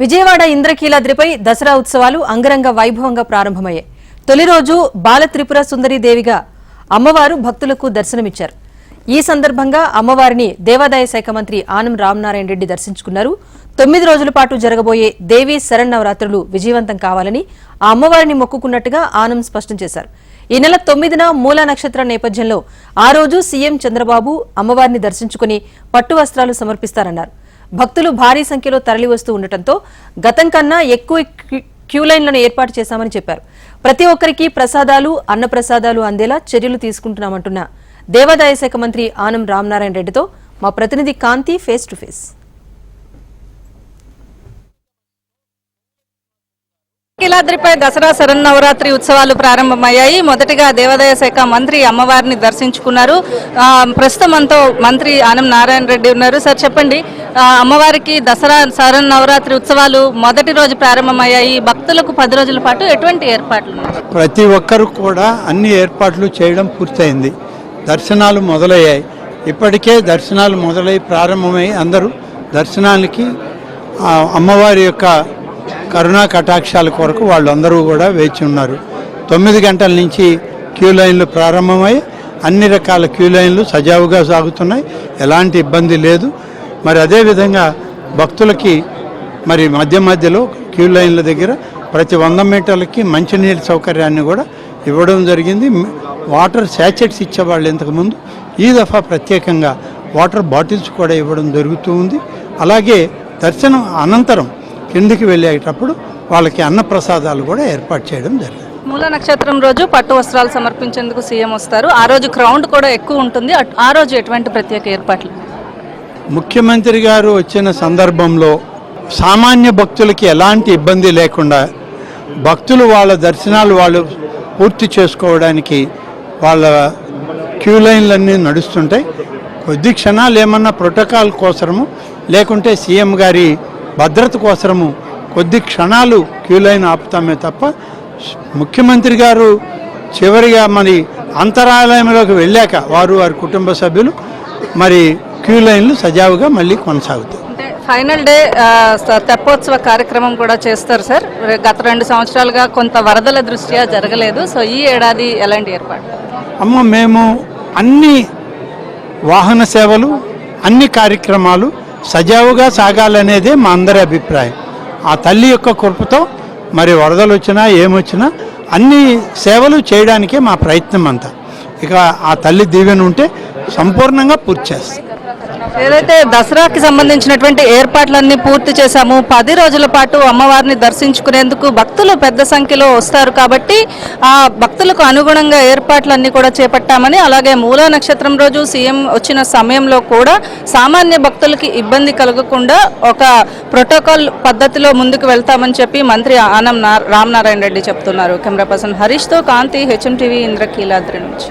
విజయవాడ ఇంద్రకీలాద్రిపై దసరా ఉత్సవాలు అంగరంగ వైభవంగా ప్రారంభమయ్యాయి. తొలి రోజు బాలత్రిపుర సుందరి దేవిగా అమ్మవారు భక్తులకు దర్శనమిచ్చారు. ఈ సందర్భంగా అమ్మవారిని దేవాదాయ శాఖ మంత్రి ఆనం రామనారాయణ రెడ్డి దర్శించుకున్నారు. తొమ్మిది రోజుల పాటు జరగబోయే దేవీ శరన్నవరాత్రులు విజయవంతం కావాలని ఆ అమ్మవారిని మొక్కుకున్నట్టుగా ఆనం స్పష్టం చేశారు. ఈ నెల తొమ్మిదిన మూల నక్షత్ర నేపథ్యంలో ఆ రోజు సీఎం చంద్రబాబు అమ్మవారిని దర్శించుకుని పట్టు వస్త్రాలు సమర్పిస్తారన్నారు. భక్తులు భారీ సంఖ్యలో తరలివస్తూ ఉండటంతో గతం కన్నా ఎక్కువ క్యూలైన్లను ఏర్పాటు చేశామని చెప్పారు. ప్రతి ఒక్కరికి ప్రసాదాలు అన్నప్రసాదాలు అందేలా చర్యలు తీసుకుంటున్నామంటున్న దేవాదాయ శాఖ మంత్రి ఆనం రామనారాయణ రెడ్డితో మా ప్రతినిధి కాంతి ఫేస్ టు ఫేస్. కిలాద్రిపై దసరా శరన్నవరాత్రి ఉత్సవాలు ప్రారంభమయ్యాయి. మొదటిగా దేవాదాయ శాఖ మంత్రి అమ్మవారిని దర్శించుకున్నారు. ప్రస్తుతం మనతో మంత్రి ఆనం నారాయణ రెడ్డి ఉన్నారు. సార్ చెప్పండి. అమ్మవారికి దసరా శరన్నవరాత్రి ఉత్సవాలు మొదటి రోజు ప్రారంభమయ్యాయి. భక్తులకు పది రోజుల పాటు ఎటువంటి ఏర్పాట్లు ప్రతి ఒక్కరు కూడా అన్ని ఏర్పాట్లు చేయడం పూర్తయింది. దర్శనాలు మొదలయ్యాయి. ఇప్పటికే దర్శనాలు మొదలై ప్రారంభమై అందరూ దర్శనానికి అమ్మవారి యొక్క కరుణా కటాక్షాల కొరకు వాళ్ళందరూ కూడా వేచి ఉన్నారు. తొమ్మిది గంటల నుంచి క్యూ లైన్లు ప్రారంభమై అన్ని రకాల క్యూ లైన్లు సజావుగా సాగుతున్నాయి. ఎలాంటి ఇబ్బంది లేదు. మరి అదేవిధంగా భక్తులకి మరి మధ్య మధ్యలో క్యూ లైన్ల దగ్గర ప్రతి వంద మీటర్లకి మంచినీళ్ళ సౌకర్యాన్ని కూడా ఇవ్వడం జరిగింది. వాటర్ శాచెట్స్ ఇచ్చేవాళ్ళు ఇంతకుముందు. ఈ దఫా ప్రత్యేకంగా వాటర్ బాటిల్స్ కూడా ఇవ్వడం జరుగుతూ ఉంది. అలాగే దర్శనం అనంతరం కిందికి వెళ్ళేటప్పుడు వాళ్ళకి అన్నప్రసాదాలు కూడా ఏర్పాటు చేయడం జరిగింది. మూల నక్షత్రం రోజు పట్టు వస్త్రాలు సమర్పించేందుకు సీఎం వస్తారు. ఆ రోజు క్రౌండ్ కూడా ఎక్కువ ఉంటుంది. అట్- ఆ రోజు ఎటువంటి ప్రత్యేక ఏర్పాట్లు? ముఖ్యమంత్రి గారు వచ్చిన సందర్భంలో సామాన్య భక్తులకి ఎలాంటి ఇబ్బంది లేకుండా భక్తులు వాళ్ళ దర్శనాలు వాళ్ళు పూర్తి చేసుకోవడానికి వాళ్ళ క్యూ లైన్లన్నీ నడుస్తుంటాయి. కొద్ది క్షణాలు ఏమన్నా ప్రోటోకాల్ కోసము లేకుంటే సీఎం గారి భద్రత కోసము కొద్ది క్షణాలు క్యూ లైన్ ఆపుతామే తప్ప ముఖ్యమంత్రి గారు చివరిగా మరి అంతరాలయంలోకి వెళ్ళాక వారు వారి కుటుంబ సభ్యులు మరి క్యూ లైన్లు సజావుగా మళ్ళీ కొనసాగుతాయి. ఫైనల్ డే తెప్పోత్సవ కార్యక్రమం కూడా చేస్తారు సార్. గత రెండు సంవత్సరాలుగా కొంత వరదల దృష్ట్యా జరగలేదు. సో ఈ ఏడాది ఎలాంటి ఏర్పాటు? అమ్మ మేము అన్ని వాహన సేవలు అన్ని కార్యక్రమాలు సజావుగా సాగాలనేదే మా అందరి అభిప్రాయం. ఆ తల్లి యొక్క కృపతో మరి వరదలు వచ్చినా ఏమొచ్చినా అన్ని సేవలు చేయడానికే మా ప్రయత్నం అంతా. ఇక ఆ తల్లి దీవెన ఉంటే సంపూర్ణంగా పూర్తి చేస్తాం. ఏదైతే దసరాకి సంబంధించినటువంటి ఏర్పాట్లన్నీ పూర్తి చేశాము పది రోజుల పాటు అమ్మవారిని దర్శించుకునేందుకు భక్తులు పెద్ద సంఖ్యలో వస్తారు కాబట్టి ఆ భక్తులకు అనుగుణంగా ఏర్పాట్లన్నీ కూడా చేపట్టామని అలాగే మూల నక్షత్రం రోజు సీఎం వచ్చిన సమయంలో కూడా సామాన్య భక్తులకి ఇబ్బంది కలగకుండా ఒక ప్రోటోకాల్ పద్ధతిలో ముందుకు వెళ్తామని చెప్పి మంత్రి ఆనం రామనారాయణ రెడ్డి చెప్తున్నారు. కెమెరా పర్సన్ హరీష్తో కాంతి హెచ్ఎం టీవీ ఇంద్రకీలాద్రి నుంచి.